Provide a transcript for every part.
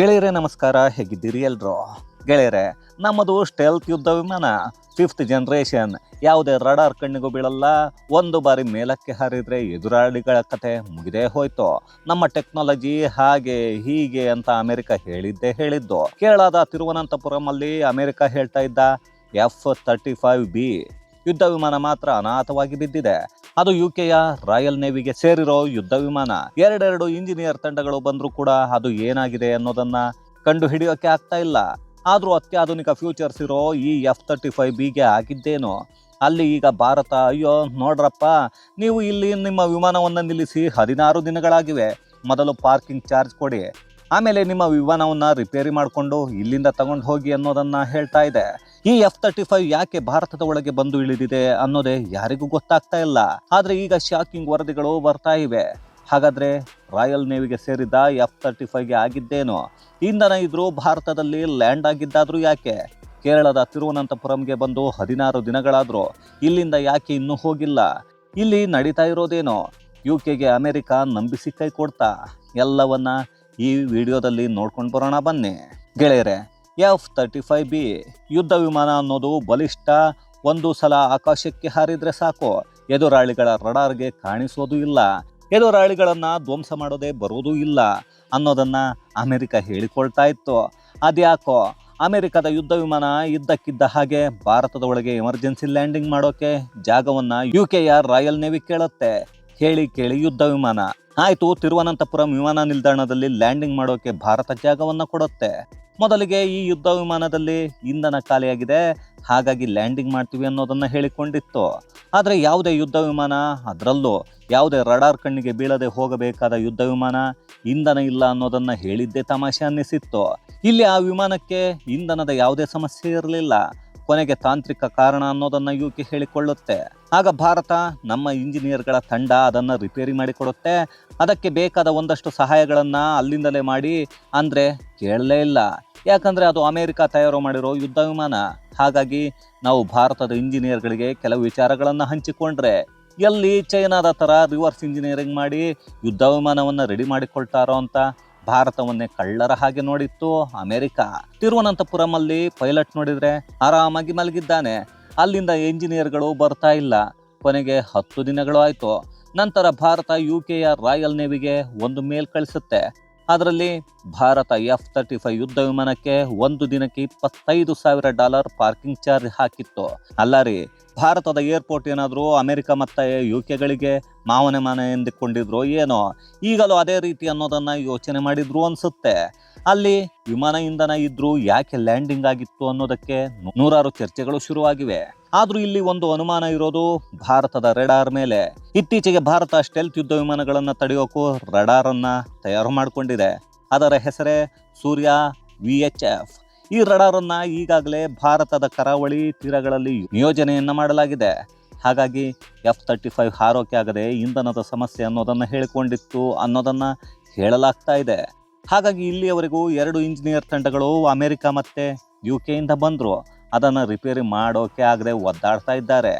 ಗೆಳೆಯರೇ, ನಮಸ್ಕಾರ. ಹೇಗಿದ್ದೀರಿ ಎಲ್ರು? ಗೆಳೆಯರೆ, ನಮ್ಮದು ಸ್ಟೆಲ್ತ್ ಯುದ್ಧ ವಿಮಾನ ಫಿಫ್ತ್ ಜನರೇಷನ್ ಯಾವುದೇ ರಡಾರ್ ಕಣ್ಣಿಗೂ ಬೀಳಲ್ಲ. ಒಂದು ಬಾರಿ ಮೇಲಕ್ಕೆ ಹಾರಿದ್ರೆ ಎದುರಾಳಿಗಳ ಕತೆ ಮುಗಿದೇ ಹೋಯ್ತು. ನಮ್ಮ ಟೆಕ್ನಾಲಜಿ ಹಾಗೆ ಹೀಗೆ ಅಂತ ಅಮೆರಿಕ ಹೇಳಿದ್ದೇ ಹೇಳಿದ್ದು. ಕೇರಳದ ತಿರುವನಂತಪುರಂ ಅಲ್ಲಿ ಅಮೆರಿಕ ಹೇಳ್ತಾ ಇದ್ದ ಎಫ್ ತರ್ಟಿ ಫೈವ್ ಬಿ ಯುದ್ಧ ವಿಮಾನ ಮಾತ್ರ ಅನಾಥವಾಗಿ ಬಿದ್ದಿದೆ. ಅದು ಯುಕೆಯ ರಾಯಲ್ ನೇವಿಗೆ ಸೇರಿರೋ ಯುದ್ಧ ವಿಮಾನ. ಎರಡೆರಡು ಇಂಜಿನಿಯರ್ ತಂಡಗಳು ಬಂದರೂ ಕೂಡ ಅದು ಏನಾಗಿದೆ ಅನ್ನೋದನ್ನ ಕಂಡು ಹಿಡಿಯೋಕೆ ಆಗ್ತಾ ಇಲ್ಲ. ಆದರೂ ಅತ್ಯಾಧುನಿಕ ಫ್ಯೂಚರ್ಸ್ ಇರೋ ಈ ಎಫ್ ತರ್ಟಿ ಫೈವ್ ಬಿಗೆ ಆಗಿದ್ದೇನು. ಅಲ್ಲಿ ಈಗ ಭಾರತ, ಅಯ್ಯೋ ನೋಡ್ರಪ್ಪ, ನೀವು ಇಲ್ಲಿ ನಿಮ್ಮ ವಿಮಾನವನ್ನು ನಿಲ್ಲಿಸಿ ಹದಿನಾರು ದಿನಗಳಾಗಿವೆ. ಮೊದಲು ಪಾರ್ಕಿಂಗ್ ಚಾರ್ಜ್ ಕೊಡಿ. ಆಮೇಲೆ ನಿಮ್ಮ ವಿಮಾನವನ್ನು ರಿಪೇರಿ ಮಾಡಿಕೊಂಡು ಇಲ್ಲಿಂದ ತಗೊಂಡು ಹೋಗಿ ಅನ್ನೋದನ್ನು ಹೇಳ್ತಾ ಇದೆ. ಈ ಎಫ್ ತರ್ಟಿ ಫೈವ್ ಯಾಕೆ ಭಾರತದ ಒಳಗೆ ಬಂದು ಇಳಿದಿದೆ ಅನ್ನೋದೇ ಯಾರಿಗೂ ಗೊತ್ತಾಗ್ತಾ ಇಲ್ಲ. ಆದ್ರೆ ಈಗ ಶಾಕಿಂಗ್ ವರದಿಗಳು ಬರ್ತಾ ಇವೆ. ಹಾಗಾದ್ರೆ ರಾಯಲ್ ನೇವಿಗೆ ಸೇರಿದ ಎಫ್ ತರ್ಟಿ ಫೈವ್ಗೆ ಆಗಿದ್ದೇನು? ಇಂಧನ ಇದ್ರೂ ಭಾರತದಲ್ಲಿ ಲ್ಯಾಂಡ್ ಆಗಿದ್ದಾದ್ರೂ ಯಾಕೆ? ಕೇರಳದ ತಿರುವನಂತಪುರಂಗೆ ಬಂದು ಹದಿನಾರು ದಿನಗಳಾದ್ರೂ ಇಲ್ಲಿಂದ ಯಾಕೆ ಇನ್ನೂ ಹೋಗಿಲ್ಲ? ಇಲ್ಲಿ ನಡೀತಾ ಇರೋದೇನೋ? ಯು ಕೆಗೆ ಅಮೆರಿಕ ನಂಬಿಸಿ ಕೈ ಕೊಡ್ತಾ? ಎಲ್ಲವನ್ನ ಈ ವಿಡಿಯೋದಲ್ಲಿ ನೋಡ್ಕೊಂಡು ಬರೋಣ ಬನ್ನಿ. ಗೆಳೆಯರೆ ಎಫ್ ತರ್ಟಿ ಫೈವ್ ಬಿ ಯುದ್ಧ ವಿಮಾನ ಅನ್ನೋದು ಬಲಿಷ್ಠ ಒಂದು ಸಲ ಆಕಾಶಕ್ಕೆ ಹಾರಿದ್ರೆ ಸಾಕು. ಎದುರಾಳಿಗಳ ರಡಾರ್ಗೆ ಕಾಣಿಸೋದು ಇಲ್ಲ. ಎದುರಾಳಿಗಳನ್ನ ಧ್ವಂಸ ಮಾಡೋದೇ ಬರೋದೂ ಇಲ್ಲ ಅನ್ನೋದನ್ನ ಅಮೆರಿಕ ಹೇಳಿಕೊಳ್ತಾ ಇತ್ತು. ಅದ್ಯಾಕೋ, ಅಮೆರಿಕದ ಯುದ್ಧ ವಿಮಾನ ಇದ್ದಕ್ಕಿದ್ದ ಹಾಗೆ ಭಾರತದ ಒಳಗೆ ಎಮರ್ಜೆನ್ಸಿ ಲ್ಯಾಂಡಿಂಗ್ ಮಾಡೋಕೆ ಜಾಗವನ್ನ ಯು ಕೆಯ ರಾಯಲ್ ನೇವಿ ಕೇಳುತ್ತೆ. ಹೇಳಿ ಕೇಳಿ ಯುದ್ಧ ವಿಮಾನ. ಆಯಿತು, ತಿರುವನಂತಪುರಂ ವಿಮಾನ ನಿಲ್ದಾಣದಲ್ಲಿ ಲ್ಯಾಂಡಿಂಗ್ ಮಾಡೋಕೆ ಭಾರತ ಜಾಗವನ್ನ ಕೊಡುತ್ತೆ. ಮೊದಲಿಗೆ ಈ ಯುದ್ಧ ವಿಮಾನದಲ್ಲಿ ಇಂಧನ ಖಾಲಿಯಾಗಿದೆ. ಹಾಗಾಗಿ ಲ್ಯಾಂಡಿಂಗ್ ಮಾಡ್ತೀವಿ ಅನ್ನೋದನ್ನು ಹೇಳಿಕೊಂಡಿತ್ತು. ಆದರೆ ಯಾವುದೇ ಯುದ್ಧ ವಿಮಾನ ಅದರಲ್ಲೂ ಯಾವುದೇ ರಡಾರ್ ಕಣ್ಣಿಗೆ ಬೀಳದೆ ಹೋಗಬೇಕಾದ ಯುದ್ಧ ವಿಮಾನ ಇಂಧನ ಇಲ್ಲ ಅನ್ನೋದನ್ನು ಹೇಳಿದ್ದೇ ತಮಾಷೆ ಅನ್ನಿಸಿತ್ತು. ಇಲ್ಲಿ ಆ ವಿಮಾನಕ್ಕೆ ಇಂಧನದ ಯಾವುದೇ ಸಮಸ್ಯೆ ಇರಲಿಲ್ಲ. ಕೊನೆಗೆ ತಾಂತ್ರಿಕ ಕಾರಣ ಅನ್ನೋದನ್ನು ಯು ಕೆ ಹೇಳಿಕೊಳ್ಳುತ್ತೆ. ಆಗ ಭಾರತ ನಮ್ಮ ಇಂಜಿನಿಯರ್ಗಳ ತಂಡ ಅದನ್ನು ರಿಪೇರಿ ಮಾಡಿಕೊಡುತ್ತೆ. ಅದಕ್ಕೆ ಬೇಕಾದ ಒಂದಷ್ಟು ಸಹಾಯಗಳನ್ನು ಅಲ್ಲಿಂದಲೇ ಮಾಡಿ. ಅಂದರೆ ಕೇಳಲೇ ಇಲ್ಲ. ಯಾಕಂದ್ರೆ ಅದು ಅಮೇರಿಕಾ ತಯಾರು ಮಾಡಿರೋ ಯುದ್ಧ ವಿಮಾನ ಹಾಗಾಗಿ ನಾವು ಭಾರತದ ಇಂಜಿನಿಯರ್ಗಳಿಗೆ ಕೆಲವು ವಿಚಾರಗಳನ್ನು ಹಂಚಿಕೊಂಡ್ರೆ ಎಲ್ಲಿ ಚೈನಾದ ಥರ ರಿವರ್ಸ್ ಇಂಜಿನಿಯರಿಂಗ್ ಮಾಡಿ ಯುದ್ಧ ವಿಮಾನವನ್ನು ರೆಡಿ ಮಾಡಿಕೊಳ್ತಾರೋ ಅಂತ ಭಾರತವನ್ನೇ ಕಳ್ಳರ ಹಾಗೆ ನೋಡಿತ್ತು ಅಮೆರಿಕ. ತಿರುವನಂತಪುರಂ ಅಲ್ಲಿ ಪೈಲಟ್ ನೋಡಿದರೆ ಆರಾಮಾಗಿ ಮಲಗಿದ್ದಾನೆ. ಅಲ್ಲಿಂದ ಇಂಜಿನಿಯರ್ಗಳು ಬರ್ತಾ ಇಲ್ಲ. ಕೊನೆಗೆ ಹತ್ತು ದಿನಗಳು ಆಯಿತು. ನಂತರ ಭಾರತ ಯು ಕೆಯ ರಾಯಲ್ ನೇವಿಗೆ ಒಂದು ಮೇಲ್ ಕಳಿಸುತ್ತೆ. ಅದರಲ್ಲಿ ಭಾರತ ಎಫ್ ತರ್ಟಿ ಫೈವ್ ಯುದ್ಧ ವಿಮಾನಕ್ಕೆ ಒಂದು ದಿನಕ್ಕೆ ಇಪ್ಪತ್ತೈದು ಸಾವಿರ ಡಾಲರ್ ಪಾರ್ಕಿಂಗ್ ಚಾರ್ಜ್ ಹಾಕಿತ್ತು. ಅಲ್ಲ ರೀ ಭಾರತದ ಏರ್ಪೋರ್ಟ್ ಏನಾದರೂ ಅಮೆರಿಕ ಮತ್ತು ಯು ಕೆಗಳಿಗೆ ಮಾವನೆ ಮನೆ ಎಂದುಕೊಂಡಿದ್ರು ಏನೋ, ಈಗಲೂ ಅದೇ ರೀತಿ ಅನ್ನೋದನ್ನು ಯೋಚನೆ ಮಾಡಿದ್ರು ಅನ್ಸುತ್ತೆ. ಅಲ್ಲಿ ವಿಮಾನ ಇಂಧನ ಇದ್ರೂ ಯಾಕೆ ಲ್ಯಾಂಡಿಂಗ್ ಆಗಿತ್ತು ಅನ್ನೋದಕ್ಕೆ ನೂರಾರು ಚರ್ಚೆಗಳು ಶುರುವಾಗಿವೆ. ಆದರೂ ಇಲ್ಲಿ ಒಂದು ಅನುಮಾನ ಇರೋದು ಭಾರತದ ರೆಡಾರ್ ಮೇಲೆ. ಇತ್ತೀಚೆಗೆ ಭಾರತ ಸ್ಟೆಲ್ತ್ ಯುದ್ಧ ವಿಮಾನಗಳನ್ನು ತಡೆಯೋಕ್ಕೂ ರೆಡಾರನ್ನು ತಯಾರು ಮಾಡಿಕೊಂಡಿದೆ. ಅದರ ಹೆಸರೇ ಸೂರ್ಯ ವಿ ಎಚ್ ಎಫ್ ಈ ರಡಾರ್ ಅನ್ನ ಈಗಾಗಲೇ ಭಾರತದ ಕರಾವಳಿ ತೀರಗಳಲ್ಲಿ ನಿಯೋಜನೆಯನ್ನ ಮಾಡಲಾಗಿದೆ. ಹಾಗಾಗಿ ಎಫ್ ತರ್ಟಿ ಫೈವ್ ಹಾರೋಕೆ ಆಗದೆ ಇಂಧನದ ಸಮಸ್ಯೆ ಅನ್ನೋದನ್ನ ಹೇಳಿಕೊಂಡಿತ್ತು ಅನ್ನೋದನ್ನ ಹೇಳಲಾಗ್ತಾ ಇದೆ. ಹಾಗಾಗಿ ಇಲ್ಲಿಯವರೆಗೂ ಎರಡು ಇಂಜಿನಿಯರ್ ತಂಡಗಳು ಅಮೆರಿಕ ಮತ್ತೆ ಯು ಕೆಯಿಂದ ಬಂದರು. ಅದನ್ನು ರಿಪೇರಿ ಮಾಡೋಕೆ ಆಗದೆ ಒದ್ದಾಡ್ತಾ ಇದ್ದಾರೆ.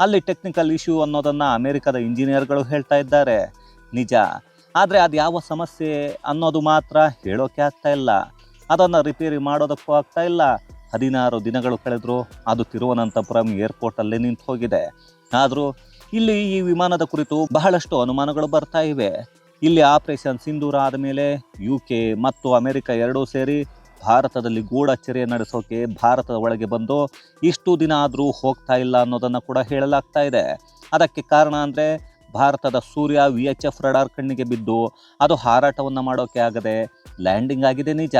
ಅಲ್ಲಿ ಟೆಕ್ನಿಕಲ್ ಇಶ್ಯೂ ಅನ್ನೋದನ್ನ ಅಮೆರಿಕದ ಇಂಜಿನಿಯರ್ಗಳು ಹೇಳ್ತಾ ಇದ್ದಾರೆ. ನಿಜ. ಆದರೆ ಅದು ಯಾವ ಸಮಸ್ಯೆ ಅನ್ನೋದು ಮಾತ್ರ ಹೇಳೋಕೆ ಆಗ್ತಾ ಇಲ್ಲ. ಅದನ್ನು ರಿಪೇರಿ ಮಾಡೋದಕ್ಕೂ ಆಗ್ತಾ ಇಲ್ಲ. ಹದಿನಾರು ದಿನಗಳು ಕಳೆದರೂ, ಅದು ತಿರುವನಂತಪುರಂ ಏರ್ಪೋರ್ಟಲ್ಲೇ ನಿಂತು ಹೋಗಿದೆ. ಆದರೂ ಇಲ್ಲಿ ಈ ವಿಮಾನದ ಕುರಿತು ಬಹಳಷ್ಟು ಅನುಮಾನಗಳು ಬರ್ತಾ ಇವೆ. ಇಲ್ಲಿ ಆಪರೇಷನ್ ಸಿಂಧೂರ ಆದಮೇಲೆ ಯು ಕೆ ಮತ್ತು ಅಮೆರಿಕ ಎರಡೂ ಸೇರಿ ಭಾರತದಲ್ಲಿ ಗೂಢಚರ್ಯ ನಡೆಸೋಕೆ ಭಾರತದ ಒಳಗೆ ಬಂದು ಇಷ್ಟು ದಿನ ಆದರೂ ಹೋಗ್ತಾ ಇಲ್ಲ ಅನ್ನೋದನ್ನು ಕೂಡ ಹೇಳಲಾಗ್ತಾ ಇದೆ. ಅದಕ್ಕೆ ಕಾರಣ ಅಂದರೆ ಭಾರತದ Surya V H F radar ಕಣ್ಣಿಗೆ ಬಿದ್ದು ಅದು ಹಾರಾಟವನ್ನು ಮಾಡೋಕೆ ಆಗದೆ ಲ್ಯಾಂಡಿಂಗ್ ಆಗಿದೆ ನಿಜ.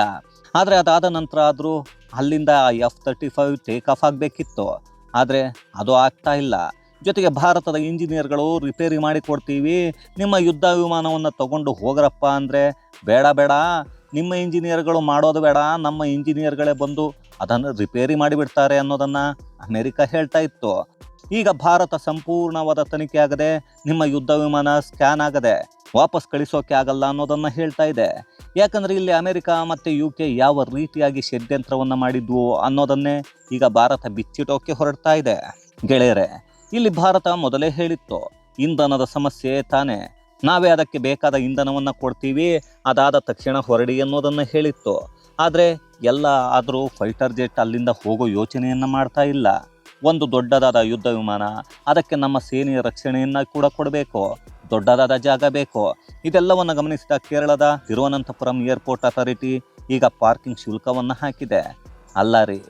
ಆದರೆ ಅದಾದ ನಂತರ ಆದರೂ ಅಲ್ಲಿಂದ F thirty five take off ಆಗಬೇಕಿತ್ತು. ಆದರೆ ಅದು ಆಗ್ತಾ ಇಲ್ಲ. ಜೊತೆಗೆ ಭಾರತದ ಇಂಜಿನಿಯರ್ಗಳು ರಿಪೇರಿ ಮಾಡಿ ಕೊಡ್ತೀವಿ. ನಿಮ್ಮ ಯುದ್ಧ ವಿಮಾನವನ್ನು ತಗೊಂಡು ಹೋಗ್ರಪ್ಪ ಅಂದರೆ ಬೇಡ ಬೇಡ. ನಿಮ್ಮ ಇಂಜಿನಿಯರ್ಗಳು ಮಾಡೋದು ಬೇಡ. ನಮ್ಮ ಇಂಜಿನಿಯರ್ಗಳೇ ಬಂದು ಅದನ್ನು ರಿಪೇರಿ ಮಾಡಿಬಿಡ್ತಾರೆ ಅನ್ನೋದನ್ನು ಅಮೆರಿಕ ಹೇಳ್ತಾ ಇತ್ತು. ಈಗ ಭಾರತ ಸಂಪೂರ್ಣವಾದ ತನಿಖೆ ಆಗದೆ ನಿಮ್ಮ ಯುದ್ಧ ವಿಮಾನ ಸ್ಕ್ಯಾನ್ ಆಗದೆ ವಾಪಸ್ ಕಳಿಸೋಕೆ ಆಗಲ್ಲ ಅನ್ನೋದನ್ನು ಹೇಳ್ತಾ ಇದೆ. ಯಾಕಂದರೆ ಇಲ್ಲಿ ಅಮೆರಿಕ ಮತ್ತು ಯು ಕೆ ಯಾವ ರೀತಿಯಾಗಿ ಷಡ್ಯಂತ್ರವನ್ನು ಮಾಡಿದ್ವು ಅನ್ನೋದನ್ನೇ ಈಗ ಭಾರತ ಬಿಚ್ಚಿಟೋಕೆ ಹೊರಡ್ತಾ ಇದೆ. ಗೆಳೆಯರೆ, ಇಲ್ಲಿ ಭಾರತ ಮೊದಲೇ ಹೇಳಿತ್ತು, ಇಂಧನದ ಸಮಸ್ಯೆ ತಾನೇ. ನಾವೇ ಅದಕ್ಕೆ ಬೇಕಾದ ಇಂಧನವನ್ನು ಕೊಡ್ತೀವಿ, ಅದಾದ ತಕ್ಷಣ ಹೊರಡಿ ಅನ್ನೋದನ್ನು ಹೇಳಿತ್ತು. ಆದರೆ ಎಲ್ಲ ಆದರೂ ಫೈಟರ್ ಜೆಟ್ ಅಲ್ಲಿಂದ ಹೋಗೋ ಯೋಚನೆಯನ್ನು ಮಾಡ್ತಾ ಇಲ್ಲ. ಒಂದು ದೊಡ್ಡದಾದ ಯುದ್ಧ ವಿಮಾನ, ಅದಕ್ಕೆ ನಮ್ಮ ಸೇನೆಯ ರಕ್ಷಣೆಯನ್ನು ಕೂಡ ಕೊಡಬೇಕು. ದೊಡ್ಡದಾದ ಜಾಗ ಬೇಕು. ಇದೆಲ್ಲವನ್ನು ಗಮನಿಸಿದ ಕೇರಳದ ತಿರುವನಂತಪುರಂ ಏರ್ಪೋರ್ಟ್ ಅಥಾರಿಟಿ ಈಗ ಪಾರ್ಕಿಂಗ್ ಶುಲ್ಕವನ್ನು ಹಾಕಿದೆ. ಅಲ್ಲ ರೀ,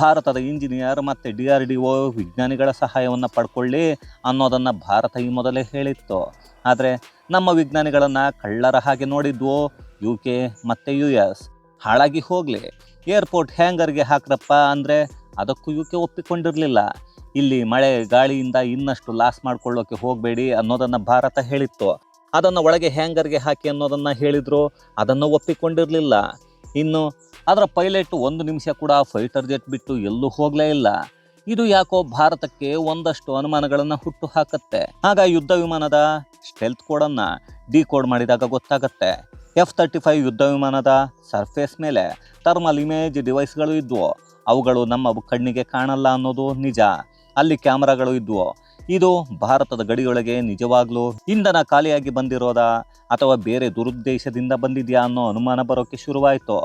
ಭಾರತದ ಇಂಜಿನಿಯರ್ ಮತ್ತು ಡಿ ಆರ್ ಡಿ ಒ ವಿಜ್ಞಾನಿಗಳ ಸಹಾಯವನ್ನು ಪಡ್ಕೊಳ್ಳಿ ಅನ್ನೋದನ್ನು ಭಾರತ ಈ ಮೊದಲೇ ಹೇಳಿತ್ತು. ಆದರೆ ನಮ್ಮ ವಿಜ್ಞಾನಿಗಳನ್ನು ಕಳ್ಳರ ಹಾಗೆ ನೋಡಿದ್ವು. ಯು ಕೆ ಮತ್ತು ಯು ಎಸ್ ಹಾಳಾಗಿ ಹೋಗಲಿ. ಏರ್ಪೋರ್ಟ್ ಹ್ಯಾಂಗರ್ಗೆ ಹಾಕ್ರಪ್ಪ ಅಂದರೆ ಅದಕ್ಕೂ ಯು ಕೆ ಒಪ್ಪಿಕೊಂಡಿರಲಿಲ್ಲ. ಇಲ್ಲಿ ಮಳೆ ಗಾಳಿಯಿಂದ ಇನ್ನಷ್ಟು ಲಾಸ್ ಮಾಡ್ಕೊಳ್ಳೋಕೆ ಹೋಗಬೇಡಿ ಅನ್ನೋದನ್ನು ಭಾರತ ಹೇಳಿತ್ತು. ಅದನ್ನು ಒಳಗೆ ಹ್ಯಾಂಗರ್ಗೆ ಹಾಕಿ ಅನ್ನೋದನ್ನು ಹೇಳಿದ್ರು. ಅದನ್ನು ಒಪ್ಪಿಕೊಂಡಿರಲಿಲ್ಲ. ಇನ್ನು ಅದರ ಪೈಲಟ್ ಒಂದು ನಿಮಿಷ ಕೂಡ ಫೈಟರ್ ಜೆಟ್ ಬಿಟ್ಟು ಎಲ್ಲೂ ಹೋಗಲೇ ಇಲ್ಲ. ಇದು ಯಾಕೋ ಭಾರತಕ್ಕೆ ಒಂದಷ್ಟು ಅನುಮಾನಗಳನ್ನು ಹುಟ್ಟು ಹಾಕತ್ತೆ. ಆಗ ಯುದ್ಧ ವಿಮಾನದ ಸ್ಟೆಲ್ತ್ ಕೋಡನ್ನು ಡಿಕೋಡ್ ಮಾಡಿದಾಗ ಗೊತ್ತಾಗತ್ತೆ. ಎಫ್ ತರ್ಟಿ ಫೈವ್ ಯುದ್ಧ ವಿಮಾನದ ಸರ್ಫೇಸ್ ಮೇಲೆ ಥರ್ಮಲ್ ಇಮೇಜ್ ಡಿವೈಸ್ಗಳು ಇದ್ವು. ಅವುಗಳು ನಮ್ಮ ಕಣ್ಣಿಗೆ ಕಾಣಲ್ಲ ಅನ್ನೋದು ನಿಜ. ಅಲ್ಲಿ ಕ್ಯಾಮರಾಗಳು ಇದ್ವು. ಇದು ಭಾರತದ ಗಡಿಯೊಳಗೆ ನಿಜವಾಗ್ಲೂ ಇಂಧನ ಖಾಲಿಯಾಗಿ ಬಂದಿರೋದಾ ಅಥವಾ ಬೇರೆ ದುರುದ್ದೇಶದಿಂದ ಬಂದಿದೆಯಾ ಅನ್ನೋ ಅನುಮಾನ ಬರೋಕ್ಕೆ ಶುರುವಾಯಿತು.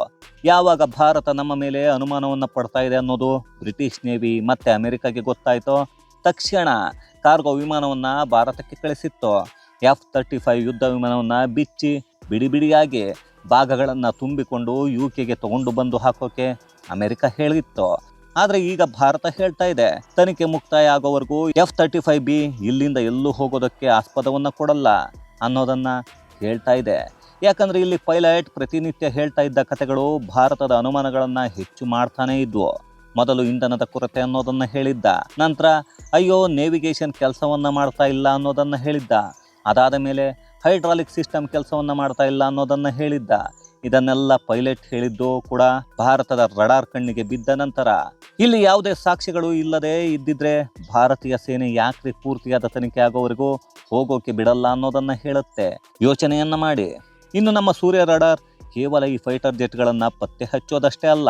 ಯಾವಾಗ ಭಾರತ ನಮ್ಮ ಮೇಲೆ ಅನುಮಾನವನ್ನು ಪಡ್ತಾ ಇದೆ ಅನ್ನೋದು ಬ್ರಿಟಿಷ್ ನೇವಿ ಮತ್ತೆ ಅಮೆರಿಕಾಗೆ ಗೊತ್ತಾಯಿತು. ತಕ್ಷಣ ಕಾರ್ಗೋ ವಿಮಾನವನ್ನು ಭಾರತಕ್ಕೆ ಕಳಿಸಿತ್ತು. ಎಫ್ ತರ್ಟಿ ಫೈವ್ ಯುದ್ಧ ವಿಮಾನವನ್ನು ಬಿಚ್ಚಿ ಬಿಡಿ ಬಿಡಿಯಾಗಿ ಭಾಗಗಳನ್ನು ತುಂಬಿಕೊಂಡು ಯು ಕೆಗೆ ತಗೊಂಡು ಬಂದು ಹಾಕೋಕೆ ಅಮೆರಿಕ ಹೇಳಿತ್ತು. ಆದರೆ ಈಗ ಭಾರತ ಹೇಳ್ತಾ ಇದೆ, ತನಿಖೆ ಮುಕ್ತಾಯ ಆಗೋವರೆಗೂ ಎಫ್ ತರ್ಟಿ ಫೈವ್ ಬಿ ಇಲ್ಲಿಂದ ಎಲ್ಲೂ ಹೋಗೋದಕ್ಕೆ ಆಸ್ಪದವನ್ನು ಕೊಡಲ್ಲ ಅನ್ನೋದನ್ನ ಹೇಳ್ತಾ ಇದೆ. ಯಾಕಂದ್ರೆ ಇಲ್ಲಿ ಪೈಲಟ್ ಪ್ರತಿನಿತ್ಯ ಹೇಳ್ತಾ ಇದ್ದ ಕಥೆಗಳು ಭಾರತದ ಅನುಮಾನಗಳನ್ನು ಹೆಚ್ಚು ಮಾಡ್ತಾನೇ ಇದ್ವು. ಮೊದಲು ಇಂಧನದ ಕೊರತೆ ಅನ್ನೋದನ್ನ ಹೇಳಿದ್ದ, ನಂತರ ಅಯ್ಯೋ ನೇವಿಗೇಷನ್ ಕೆಲಸವನ್ನ ಮಾಡ್ತಾ ಇಲ್ಲ ಅನ್ನೋದನ್ನ ಹೇಳಿದ್ದ, ಅದಾದ ಮೇಲೆ ಹೈಡ್ರಾಲಿಕ್ ಸಿಸ್ಟಮ್ ಕೆಲಸವನ್ನ ಮಾಡ್ತಾ ಇಲ್ಲ ಅನ್ನೋದನ್ನ ಹೇಳಿದ್ದ ಇದನ್ನೆಲ್ಲ ಪೈಲಟ್ ಹೇಳಿದ್ದು ಕೂಡ ಭಾರತದ ರಡಾರ್ ಕಣ್ಣಿಗೆ ಬಿದ್ದ ನಂತರ ಇಲ್ಲಿ ಯಾವುದೇ ಸಾಕ್ಷಿಗಳು ಇಲ್ಲದೆ ಇದ್ದಿದ್ರೆ ಭಾರತೀಯ ಸೇನೆ ಯಾಕ್ರಿ ಪೂರ್ತಿಯಾದ ತನಿಖೆ ಆಗೋವರೆಗೂ ಹೋಗೋಕೆ ಬಿಡಲ್ಲ ಅನ್ನೋದನ್ನ ಹೇಳುತ್ತೆ. ಯೋಚನೆಯನ್ನ ಮಾಡಿ. ಇನ್ನು ನಮ್ಮ ಸೂರ್ಯ ರಡಾರ್ ಕೇವಲ ಈ ಫೈಟರ್ ಜೆಟ್ಗಳನ್ನ ಪತ್ತೆ ಹಚ್ಚೋದಷ್ಟೇ ಅಲ್ಲ,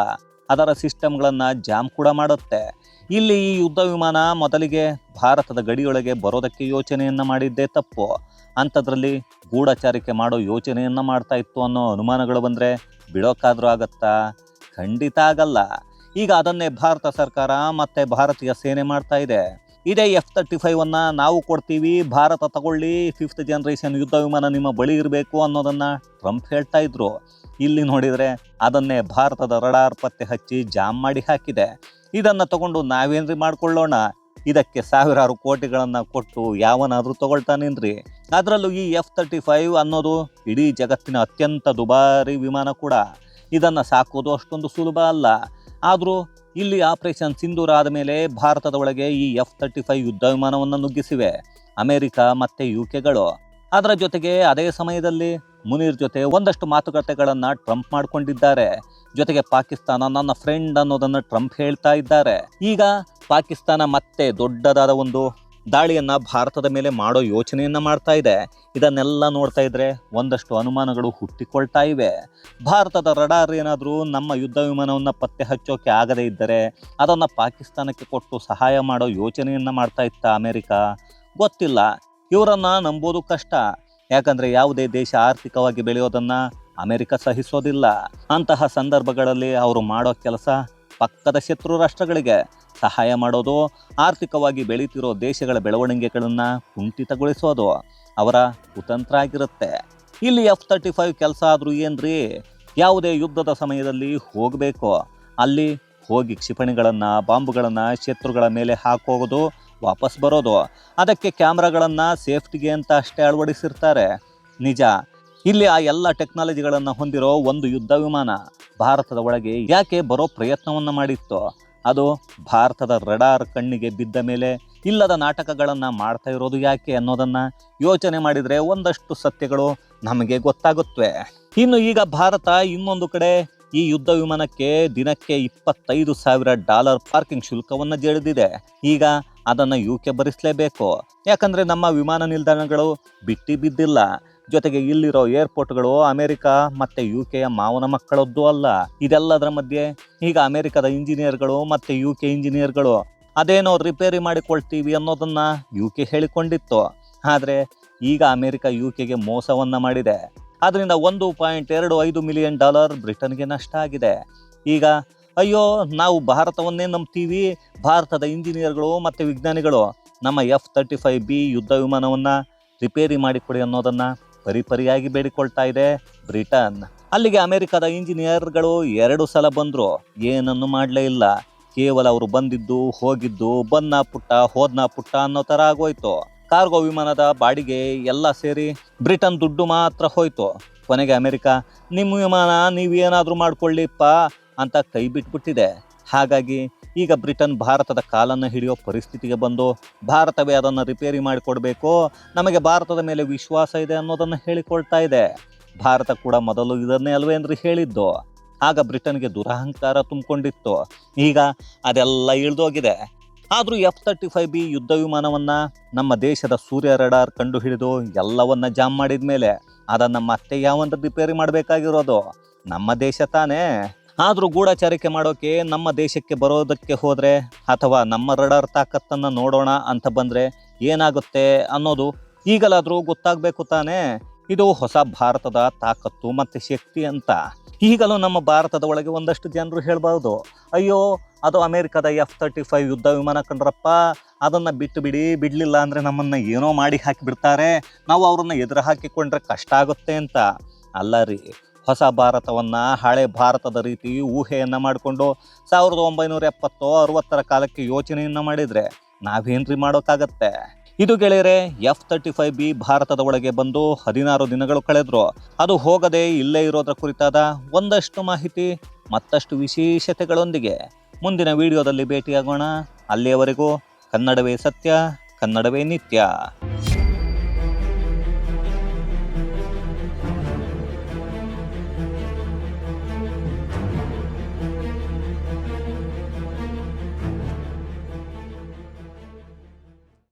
ಅದರ ಸಿಸ್ಟಮ್ಗಳನ್ನ ಜಾಮ್ ಕೂಡ ಮಾಡುತ್ತೆ. ಇಲ್ಲಿ ಈ ಯುದ್ಧ ವಿಮಾನ ಮೊದಲಿಗೆ ಭಾರತದ ಗಡಿಯೊಳಗೆ ಬರೋದಕ್ಕೆ ಯೋಚನೆಯನ್ನ ಮಾಡಿದ್ದೇ ತಪ್ಪು. ಅಂಥದ್ರಲ್ಲಿ ಗೂಢಚಾರಿಕೆ ಮಾಡೋ ಯೋಚನೆಯನ್ನು ಮಾಡ್ತಾ ಇತ್ತು ಅನ್ನೋ ಅನುಮಾನಗಳು ಬಂದರೆ ಬಿಡೋಕ್ಕಾದರೂ ಆಗತ್ತಾ? ಖಂಡಿತ ಆಗಲ್ಲ. ಈಗ ಅದನ್ನೇ ಭಾರತ ಸರ್ಕಾರ ಮತ್ತೆ ಭಾರತೀಯ ಸೇನೆ ಮಾಡ್ತಾ ಇದೆ. ಇದೇ ಎಫ್ ತರ್ಟಿ ಫೈವನ್ನು ನಾವು ಕೊಡ್ತೀವಿ, ಭಾರತ ತಗೊಳ್ಳಿ ಫಿಫ್ತ್ ಜನ್ರೇಷನ್ ಯುದ್ಧ ವಿಮಾನ ನಿಮ್ಮ ಬಳಿ ಇರಬೇಕು ಅನ್ನೋದನ್ನು ಟ್ರಂಪ್ ಹೇಳ್ತಾ ಇದ್ರು. ಇಲ್ಲಿ ನೋಡಿದರೆ ಅದನ್ನೇ ಭಾರತದ ರಡಾರ್ ಪತ್ತೆ ಹಚ್ಚಿ ಜಾಮ್ ಮಾಡಿ ಹಾಕಿದೆ. ಇದನ್ನು ತಗೊಂಡು ನಾವೇನ್ರಿ ಮಾಡ್ಕೊಳ್ಳೋಣ? ಇದಕ್ಕೆ ಸಾವಿರಾರು ಕೋಟಿಗಳನ್ನು ಕೊಟ್ಟು ಯಾವನಾದರೂ ತಗೊಳ್ತಾನೇನ್ರಿ? ಅದರಲ್ಲೂ ಈ ಎಫ್ ತರ್ಟಿ ಫೈವ್ ಅನ್ನೋದು ಇಡೀ ಜಗತ್ತಿನ ಅತ್ಯಂತ ದುಬಾರಿ ವಿಮಾನ ಕೂಡ. ಇದನ್ನು ಸಾಕೋದು ಅಷ್ಟೊಂದು ಸುಲಭ ಅಲ್ಲ. ಆದರೂ ಇಲ್ಲಿ ಆಪರೇಷನ್ ಸಿಂಧೂರ್ ಆದಮೇಲೆ ಭಾರತದ ಒಳಗೆ ಈ ಎಫ್ ತರ್ಟಿ ಫೈವ್ ಯುದ್ಧ ವಿಮಾನವನ್ನು ನುಗ್ಗಿಸಿವೆ. ಅಮೆರಿಕ ಮತ್ತು ಯು ಕೆಗಳು ಅದರ ಜೊತೆಗೆ ಅದೇ ಸಮಯದಲ್ಲಿ ಮುನೀರ್ ಜೊತೆ ಒಂದಷ್ಟು ಮಾತುಕತೆಗಳನ್ನು ಟ್ರಂಪ್ ಮಾಡಿಕೊಂಡಿದ್ದಾರೆ. ಜೊತೆಗೆ ಪಾಕಿಸ್ತಾನ ನನ್ನ ಫ್ರೆಂಡ್ ಅನ್ನೋದನ್ನು ಟ್ರಂಪ್ ಹೇಳ್ತಾ ಇದ್ದಾರೆ. ಈಗ ಪಾಕಿಸ್ತಾನ ಮತ್ತೆ ದೊಡ್ಡದಾದ ಒಂದು ದಾಳಿಯನ್ನ ಭಾರತದ ಮೇಲೆ ಮಾಡೋ ಯೋಚನೆಯನ್ನು ಮಾಡ್ತಾ ಇದೆ. ಇದನ್ನೆಲ್ಲ ನೋಡ್ತಾ ಇದ್ರೆ ಒಂದಷ್ಟು ಅನುಮಾನಗಳು ಹುಟ್ಟಿಕೊಳ್ತಾ ಇವೆ. ಭಾರತದ ರಡಾರ್ ಏನಾದರೂ ನಮ್ಮ ಯುದ್ಧ ವಿಮಾನವನ್ನು ಪತ್ತೆ ಹಚ್ಚೋಕೆ ಆಗದೇ ಇದ್ದರೆ ಅದನ್ನು ಪಾಕಿಸ್ತಾನಕ್ಕೆ ಕೊಟ್ಟು ಸಹಾಯ ಮಾಡೋ ಯೋಚನೆಯನ್ನು ಮಾಡ್ತಾ ಇತ್ತ ಅಮೆರಿಕ? ಗೊತ್ತಿಲ್ಲ. ಇವರನ್ನು ನಂಬೋದು ಕಷ್ಟ. ಯಾಕಂದ್ರೆ ಯಾವುದೇ ದೇಶ ಆರ್ಥಿಕವಾಗಿ ಬೆಳೆಯೋದನ್ನ ಅಮೆರಿಕ ಸಹಿಸೋದಿಲ್ಲ. ಅಂತಹ ಸಂದರ್ಭಗಳಲ್ಲಿ ಅವರು ಮಾಡೋ ಕೆಲಸ ಪಕ್ಕದ ಶತ್ರು ರಾಷ್ಟ್ರಗಳಿಗೆ. ಸಹಾಯ ಮಾಡೋದು, ಆರ್ಥಿಕವಾಗಿ ಬೆಳೀತಿರೋ ದೇಶಗಳ ಬೆಳವಣಿಗೆಗಳನ್ನು ಕುಂಠಿತಗೊಳಿಸೋದು ಅವರ ಕುತಂತ್ರ ಆಗಿರುತ್ತೆ ಇಲ್ಲಿ ಎಫ್ ತರ್ಟಿ ಫೈವ್ ಕೆಲಸ ಆದರೂ ಏನ್ರಿ? ಯಾವುದೇ ಯುದ್ಧದ ಸಮಯದಲ್ಲಿ ಹೋಗಬೇಕು. ಅಲ್ಲಿ ಹೋಗಿ ಕ್ಷಿಪಣಿಗಳನ್ನು, ಬಾಂಬುಗಳನ್ನು, ಶತ್ರುಗಳ ಮೇಲೆ ಹಾಕೋಗೋದು ವಾಪಸ್ ಬರೋದು. ಅದಕ್ಕೆ ಕ್ಯಾಮ್ರಾಗಳನ್ನು ಸೇಫ್ಟಿಗೆ ಅಂತ ಅಷ್ಟೇ ಅಳವಡಿಸಿರ್ತಾರೆ. ನಿಜ, ಇಲ್ಲಿ ಆ ಎಲ್ಲ ಟೆಕ್ನಾಲಜಿಗಳನ್ನು ಹೊಂದಿರೋ ಒಂದು ಯುದ್ಧ ವಿಮಾನ ಭಾರತದ ಒಳಗೆ ಯಾಕೆ ಬರೋ ಪ್ರಯತ್ನವನ್ನು ಮಾಡಿತ್ತು? ಅದು ಭಾರತದ ರಡಾರ್ ಕಣ್ಣಿಗೆ ಬಿದ್ದ ಮೇಲೆ ಇಲ್ಲದ ನಾಟಕಗಳನ್ನು ಮಾಡ್ತಾ ಇರೋದು ಯಾಕೆ ಅನ್ನೋದನ್ನು ಯೋಚನೆ ಮಾಡಿದರೆ ಒಂದಷ್ಟು ಸತ್ಯಗಳು ನಮಗೆ ಗೊತ್ತಾಗುತ್ತವೆ ಇನ್ನು ಈಗ ಭಾರತ ಇನ್ನೊಂದು ಕಡೆ ಈ ಯುದ್ಧ ವಿಮಾನಕ್ಕೆ ದಿನಕ್ಕೆ ಇಪ್ಪತ್ತೈದು ಸಾವಿರ ಡಾಲರ್ ಪಾರ್ಕಿಂಗ್ ಶುಲ್ಕವನ್ನು ಜಡಿದಿದೆ ಈಗ ಅದನ್ನು ಯು ಕೆ ಭರಿಸಲೇಬೇಕು. ಯಾಕಂದರೆ ನಮ್ಮ ವಿಮಾನ ನಿಲ್ದಾಣಗಳು ಬಿಟ್ಟಿ ಬಿದ್ದಿಲ್ಲ. ಜೊತೆಗೆ ಇಲ್ಲಿರೋ ಏರ್ಪೋರ್ಟ್ಗಳು, ಅಮೆರಿಕ ಮತ್ತೆ ಯು ಕೆಯ ಮಾವನ ಮಕ್ಕಳದ್ದು ಅಲ್ಲ. ಇದೆಲ್ಲದರ ಮಧ್ಯೆ ಈಗ ಅಮೆರಿಕದ ಇಂಜಿನಿಯರ್ಗಳು ಮತ್ತೆ ಯು ಕೆ ಇಂಜಿನಿಯರ್ಗಳು ಅದೇನೋ ರಿಪೇರಿ ಮಾಡಿಕೊಳ್ತೀವಿ ಅನ್ನೋದನ್ನ ಯು ಕೆ ಹೇಳಿಕೊಂಡಿತ್ತು. ಆದರೆ ಈಗ ಅಮೆರಿಕ ಯು ಕೆಗೆ ಮೋಸವನ್ನ ಮಾಡಿದೆ. ಅದರಿಂದ ಒಂದು ಪಾಯಿಂಟ್ ಎರಡು ಐದು ಮಿಲಿಯನ್ ಡಾಲರ್ ಬ್ರಿಟನ್ಗೆ ನಷ್ಟ ಆಗಿದೆ. ಈಗ ಅಯ್ಯೋ, ನಾವು ಭಾರತವನ್ನೇ ನಂಬ್ತೀವಿ. ಭಾರತದ ಇಂಜಿನಿಯರ್ಗಳು ಮತ್ತು ವಿಜ್ಞಾನಿಗಳು ನಮ್ಮ ಎಫ್ ತರ್ಟಿ ಫೈವ್ ಬಿ ಯುದ್ಧ ವಿಮಾನವನ್ನು ರಿಪೇರಿ ಮಾಡಿಕೊಡಿ ಅನ್ನೋದನ್ನು ಪರಿಪರಿಯಾಗಿ ಬೇಡಿಕೊಳ್ತಾ ಇದೆ ಬ್ರಿಟನ್. ಅಲ್ಲಿಗೆ ಅಮೆರಿಕದ ಇಂಜಿನಿಯರ್ಗಳು ಎರಡು ಸಲ ಬಂದರು. ಏನನ್ನು ಮಾಡಲೇ ಇಲ್ಲ. ಕೇವಲ ಅವರು ಬಂದಿದ್ದು, ಹೋಗಿದ್ದು ಬನ್ನ ಪುಟ್ಟ, ಹೋದ್ನ ಪುಟ್ಟ ಅನ್ನೋ ಥರ ಆಗೋಯ್ತು. ಕಾರ್ಗೋ ವಿಮಾನದ ಬಾಡಿಗೆ ಎಲ್ಲ ಸೇರಿ ಬ್ರಿಟನ್ ದುಡ್ಡು ಮಾತ್ರ ಹೋಯ್ತು. ಕೊನೆಗೆ ಅಮೆರಿಕ ನಿಮ್ಮ ವಿಮಾನ ನೀವೇನಾದರೂ ಮಾಡ್ಕೊಳ್ಳಿಪ್ಪ ಅಂತ ಕೈ ಬಿಟ್ಬಿಟ್ಟಿದೆ. ಹಾಗಾಗಿ ಈಗ ಬ್ರಿಟನ್ ಭಾರತದ ಕಾಲನ್ನು ಹಿಡಿಯೋ ಪರಿಸ್ಥಿತಿಗೆ ಬಂದು ಭಾರತವೇ ಅದನ್ನು ರಿಪೇರಿ ಮಾಡಿಕೊಡ್ಬೇಕು, ನಮಗೆ ಭಾರತದ ಮೇಲೆ ವಿಶ್ವಾಸ ಇದೆ ಅನ್ನೋದನ್ನು ಹೇಳಿಕೊಳ್ತಾ ಇದೆ. ಭಾರತ ಕೂಡ ಮೊದಲು ಇದನ್ನೇ ಅಲ್ವೇನ್ರಿ ಹೇಳಿದ್ದು. ಆಗ ಬ್ರಿಟನ್ಗೆ ದುರಹಂಕಾರ ತುಂಬಿಕೊಂಡಿತ್ತು. ಈಗ ಅದೆಲ್ಲ ಇಳಿದೋಗಿದೆ. ಆದರೂ ಎಫ್ ತರ್ಟಿ ಫೈವ್ ಬಿ ಯುದ್ಧ ವಿಮಾನವನ್ನು ನಮ್ಮ ದೇಶದ ಸೂರ್ಯ ರಡಾರ್ ಕಂಡು ಹಿಡಿದು ಎಲ್ಲವನ್ನ ಜಾಮ್ ಮಾಡಿದ ಮೇಲೆ ಅದನ್ನು ಮತ್ತೆ ಯಾವೊಂದು ರಿಪೇರಿ ಮಾಡಬೇಕಾಗಿರೋದು? ನಮ್ಮ ದೇಶ ತಾನೇ. ಆದರೂ ಗೂಢಚಾರಿಕೆ ಮಾಡೋಕೆ ನಮ್ಮ ದೇಶಕ್ಕೆ ಬರೋದಕ್ಕೆ ಹೋದರೆ ಅಥವಾ ನಮ್ಮ ರಡರ್ ತಾಕತ್ತನ್ನು ನೋಡೋಣ ಅಂತ ಬಂದರೆ ಏನಾಗುತ್ತೆ ಅನ್ನೋದು ಈಗಲಾದರೂ ಗೊತ್ತಾಗಬೇಕು ತಾನೇ? ಇದು ಹೊಸ ಭಾರತದ ತಾಕತ್ತು ಮತ್ತು ಶಕ್ತಿ ಅಂತ. ಈಗಲೂ ನಮ್ಮ ಭಾರತದ ಒಳಗೆ ಒಂದಷ್ಟು ಜನರು ಹೇಳ್ಬಾರ್ದು. ಅಯ್ಯೋ, ಅದು ಅಮೇರಿಕಾದ ಎಫ್ ತರ್ಟಿ ಫೈವ್ ಯುದ್ಧ ವಿಮಾನ ಕಂಡ್ರಪ್ಪ, ಅದನ್ನು ಬಿಟ್ಟು ಬಿಡಿ, ಬಿಡಲಿಲ್ಲ ಅಂದರೆ ನಮ್ಮನ್ನು ಏನೋ ಮಾಡಿ ಹಾಕಿಬಿಡ್ತಾರೆ ನಾವು ಅವರನ್ನು ಎದುರು ಹಾಕಿಕೊಂಡ್ರೆ ಕಷ್ಟ ಆಗುತ್ತೆ ಅಂತ. ಅಲ್ಲ ರೀ ಹೊಸ ಭಾರತವನ್ನು ಹಳೆ ಭಾರತದ ರೀತಿ ಊಹೆಯನ್ನು ಮಾಡಿಕೊಂಡು ಸಾವಿರದ ಒಂಬೈನೂರ ಎಪ್ಪತ್ತೋ ಅರುವತ್ತರ ಕಾಲಕ್ಕೆ ಯೋಚನೆಯನ್ನು ಮಾಡಿದರೆ ನಾವೇನ್ರಿ ಮಾಡೋಕ್ಕಾಗತ್ತೆ ಇದು ಗೆಳೆಯರೆ ಎಫ್ ತರ್ಟಿ ಫೈವ್ ಬಿ ಭಾರತದ ಒಳಗೆ ಬಂದು ಹದಿನಾರು ದಿನಗಳು ಕಳೆದ್ರು. ಅದು ಹೋಗದೆ ಇಲ್ಲೇ ಇರೋದ್ರ ಕುರಿತಾದ ಒಂದಷ್ಟು ಮಾಹಿತಿ, ಮತ್ತಷ್ಟು ವಿಶೇಷತೆಗಳೊಂದಿಗೆ ಮುಂದಿನ ವಿಡಿಯೋದಲ್ಲಿ ಭೇಟಿಯಾಗೋಣ. ಅಲ್ಲಿಯವರೆಗೂ ಕನ್ನಡವೇ ಸತ್ಯ, ಕನ್ನಡವೇ ನಿತ್ಯ.